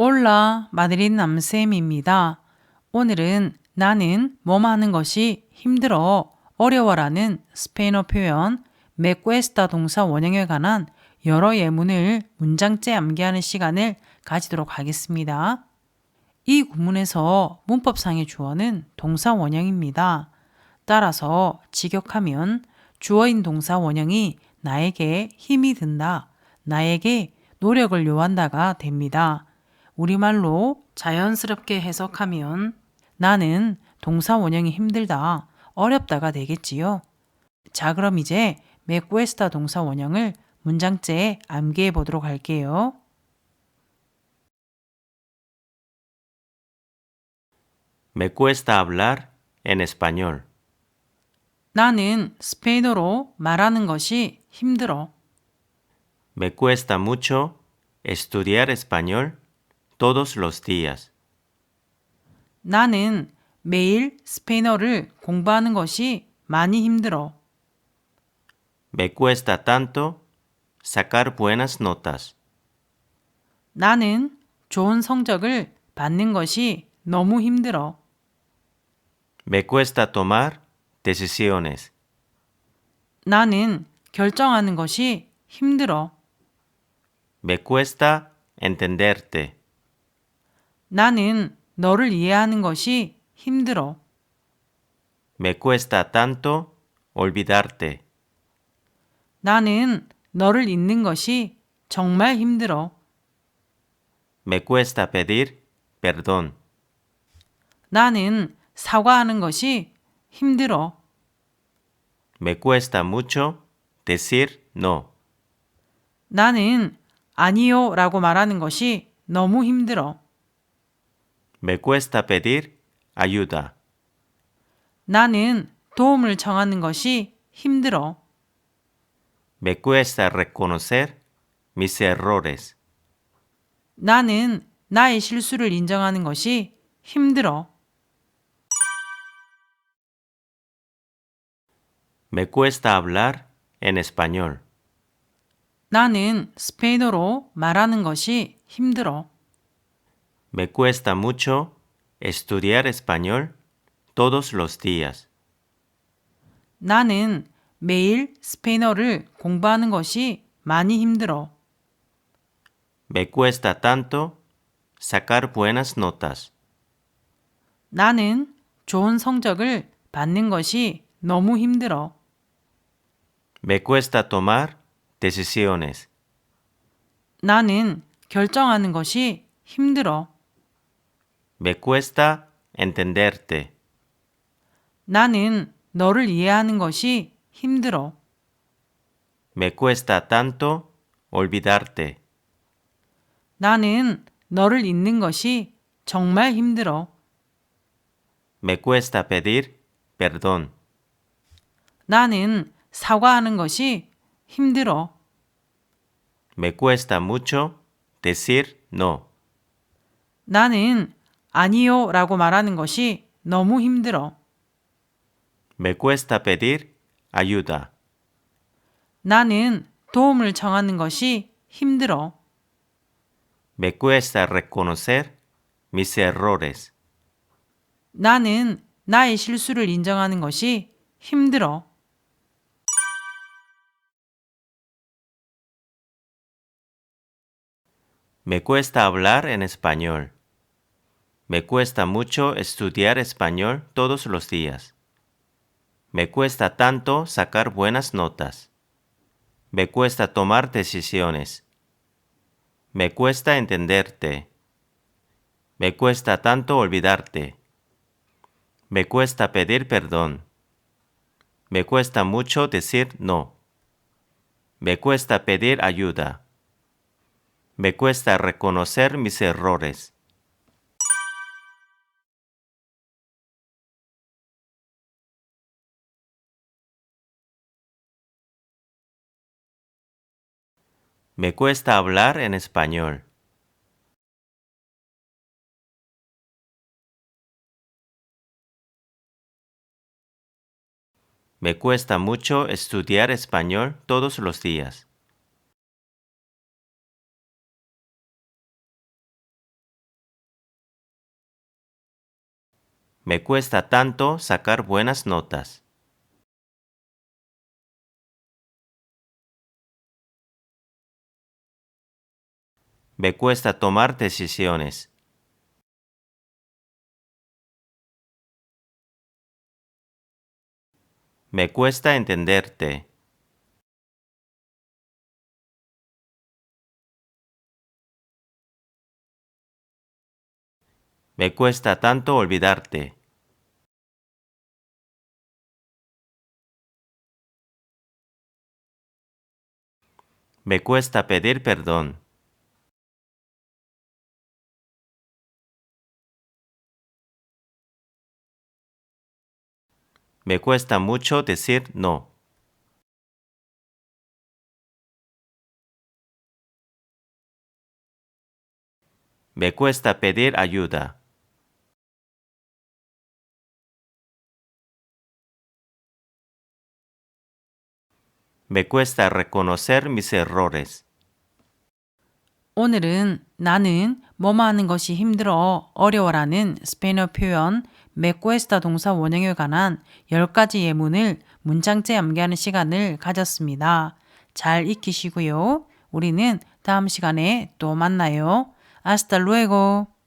올라 마드린 남쌤입니다. 오늘은 나는 뭐 하는 것이 힘들어, 어려워라는 스페인어 표현 메꾸에스타 동사 원형에 관한 여러 예문을 문장째 암기하는 시간을 가지도록 하겠습니다. 이 구문에서 문법상의 주어는 동사 원형입니다. 따라서 직역하면 주어인 동사 원형이 나에게 힘이 든다, 나에게 노력을 요한다가 됩니다. 우리말로 자연스럽게 해석하면 나는 동사 원형이 힘들다, 어렵다가 되겠지요. 자, 그럼 이제 메꾸에스타 동사 원형을 문장째에 암기해 보도록 할게요. Me cuesta hablar en español. 나는 스페인어로 말하는 것이 힘들어. Me cuesta mucho estudiar español todos los días. 나는 매일 스페인어를 공부하는 것이 많이 힘들어. Me cuesta tanto sacar buenas notas. 나는 좋은 성적을 받는 것이 너무 힘들어. Me cuesta tomar decisiones. 나는 결정하는 것이 힘들어. Me cuesta entenderte. 나는 너를 이해하는 것이 힘들어. Me cuesta tanto olvidarte. 나는 너를 잊는 것이 정말 힘들어. Me cuesta pedir perdón. 나는 사과하는 것이 힘들어. Me cuesta mucho decir no. 나는 아니요 라고 말하는 것이 너무 힘들어. Me cuesta pedir ayuda. 나는 도움을 청하는 것이 힘들어. Me cuesta reconocer mis errores. 나는 나의 실수를 인정하는 것이 힘들어. Me cuesta hablar en español. 나는 스페인어로 말하는 것이 힘들어. Me cuesta mucho estudiar español todos los días. 나는 매일 스페인어를 공부하는 것이 많이 힘들어. Me cuesta tanto sacar buenas notas. 나는 좋은 성적을 받는 것이 너무 힘들어. Me cuesta tomar decisiones. 나는 결정하는 것이 힘들어. Me cuesta entenderte. 나는 너를 이해하는 것이 힘들어. Me cuesta tanto olvidarte. 나는 너를 잊는 것이 정말 힘들어. Me cuesta pedir perdón. 나는 사과하는 것이 힘들어. Me cuesta mucho decir no. 나는 아니요 라고 말하는 것이 너무 힘들어. Me cuesta pedir ayuda. 나는 도움을 청하는 것이 힘들어. Me cuesta reconocer mis errores. 나는 나의 실수를 인정하는 것이 힘들어. Me cuesta hablar en español. Me cuesta mucho estudiar español todos los días. Me cuesta tanto sacar buenas notas. Me cuesta tomar decisiones. Me cuesta entenderte. Me cuesta tanto olvidarte. Me cuesta pedir perdón. Me cuesta mucho decir no. Me cuesta pedir ayuda. Me cuesta reconocer mis errores. Me cuesta hablar en español. Me cuesta mucho estudiar español todos los días. Me cuesta tanto sacar buenas notas. Me cuesta tomar decisiones. Me cuesta entenderte. Me cuesta tanto olvidarte. Me cuesta pedir perdón. Me cuesta mucho decir no. Me cuesta pedir ayuda. Me cuesta reconocer mis errores. 오늘은 나는 뭐뭐 하는 것이 힘들어 어려워라는 스페인어 표현 메꾸에스타 동사 원형에 관한 10가지 예문을 문장째 암기하는 시간을 가졌습니다. 잘 익히시고요. 우리는 다음 시간에 또 만나요. Luego.